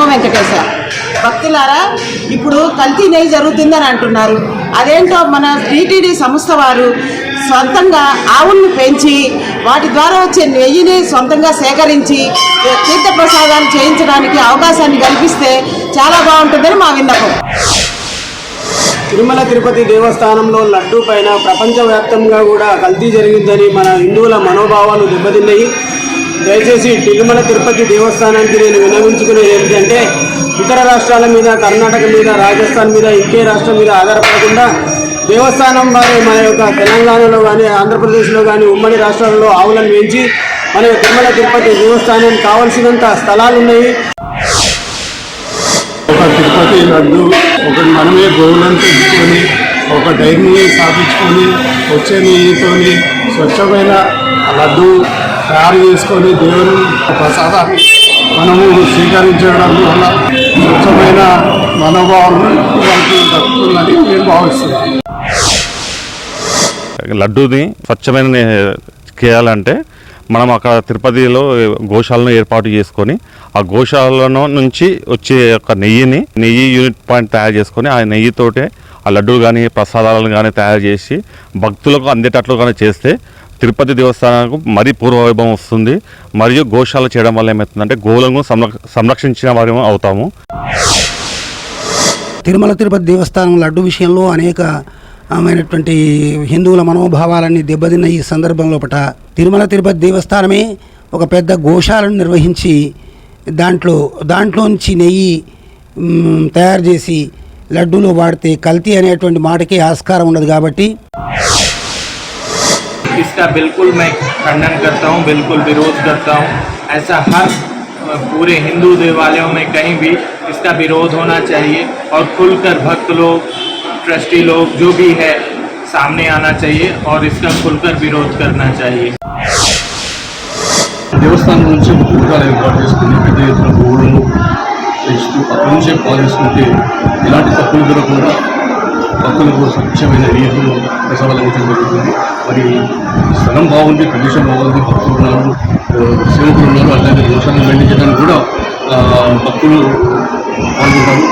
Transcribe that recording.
నమో వెంకటేశ భక్తులారా ఇప్పుడు కల్తీ నెయ్యి జరుగుతుందని అంటున్నారు. అదేంటో మన టీటీడీ సంస్థ వారు సొంతంగా ఆవులను పెంచి వాటి ద్వారా వచ్చే నెయ్యిని సొంతంగా సేకరించి తీర్థప్రసాదాలు చేయించడానికి అవకాశాన్ని కల్పిస్తే చాలా బాగుంటుందని మా విన్నపం. తిరుమల తిరుపతి దేవస్థానంలో లడ్డూ పైన ప్రపంచవ్యాప్తంగా కూడా కల్తీ జరిగిందని మన హిందువుల మనోభావాలు దెబ్బతిన్నాయి. దయచేసి తిరుమల తిరుపతి దేవస్థానానికి నేను వినవించుకునేది ఏంటంటే ఇతర రాష్ట్రాల మీద కర్ణాటక మీద రాజస్థాన్ మీద ఇంకే రాష్ట్రం మీద ఆధారపడకుండా దేవస్థానం వారి మన యొక్క తెలంగాణలో కానీ ఆంధ్రప్రదేశ్లో కానీ ఉమ్మడి రాష్ట్రాలలో ఆవులను పెంచి మన తిరుమల తిరుపతి దేవస్థానానికి కావలసినంత స్థలాలు ఉన్నాయి. ఒక తిరుపతి లడ్డు ఒకటి మనమే గోవులను పెంచుకొని ఒక డైరీని స్థాపించుకొని వచ్చే నెయ్యితోని స్వచ్ఛమైన లడ్డు తయారు చేసుకొని దేవుని ప్రసాదాన్ని మనము స్వీకరించడం వల్ల స్వచ్ఛమైన మనోభావం మనకి దక్కుతుందని నేను భావిస్తున్నాను. లడ్డూని స్వచ్ఛమైన చేయాలంటే మనం అక్కడ తిరుపతిలో గోశాలను ఏర్పాటు చేసుకొని ఆ గోశాలలో నుంచి వచ్చే యొక్క నెయ్యిని నెయ్యి యూనిట్ పాయింట్ తయారు చేసుకొని ఆ నెయ్యితోటే ఆ లడ్డూలు కానీ ప్రసాదాలను కానీ తయారు చేసి భక్తులకు అందేటట్లు కానీ చేస్తే తిరుపతి దేవస్థానానికి మరీ పూర్వవైభవం వస్తుంది. మరియు గోశాల చేయడం వల్ల ఏమవుతుందంటే గోవులను సంరక్ష సంరక్షించిన వారి అవుతాము. తిరుమల తిరుపతి దేవస్థానం లడ్డు విషయంలో అనేక ఆమైనటువంటి హిందువుల మనోభావాలన్నీ దెబ్బతిన్న ఈ సందర్భంలో పట తిరుమల తిరుపతి దేవస్థానమే ఒక పెద్ద గోశాలను నిర్వహించి దాంట్లో దాంట్లోంచి నెయ్యి తయారు చేసి లడ్డూలో వాడితే కల్తీ అనేటువంటి మాటకి ఆస్కారం ఉండదు కాబట్టి इसका बिल्कुल मैं खंडन करता हूँ बिल्कुल विरोध करता हूँ ऐसा हर अ, पूरे हिंदू देवालयों में कहीं भी इसका विरोध होना चाहिए और खुलकर भक्त लोग ट्रस्टी लोग जो भी है सामने आना चाहिए और इसका खुलकर विरोध करना चाहिए దేవస్థానం నుంచి ఒక కూటాలు ఏర్పాటు చేసుకుని పెద్ద ఎత్తున గోవులను పెంచుతూ అక్కడి నుంచే పాలిస్తుంటే ఇలాంటి తప్పులు జరగకుండా భక్తులకు స్వచ్ఛమైన నీరు ప్రసాదాలు జరుగుతుంది. మరి స్థలం బాగుంది ప్రదేశం బాగుంది భక్తులు ఉన్నారు సేవకులు ఉన్నారు అలాగే దోషాలను వెళ్ళించడానికి కూడా భక్తులు పాల్గొంటారు.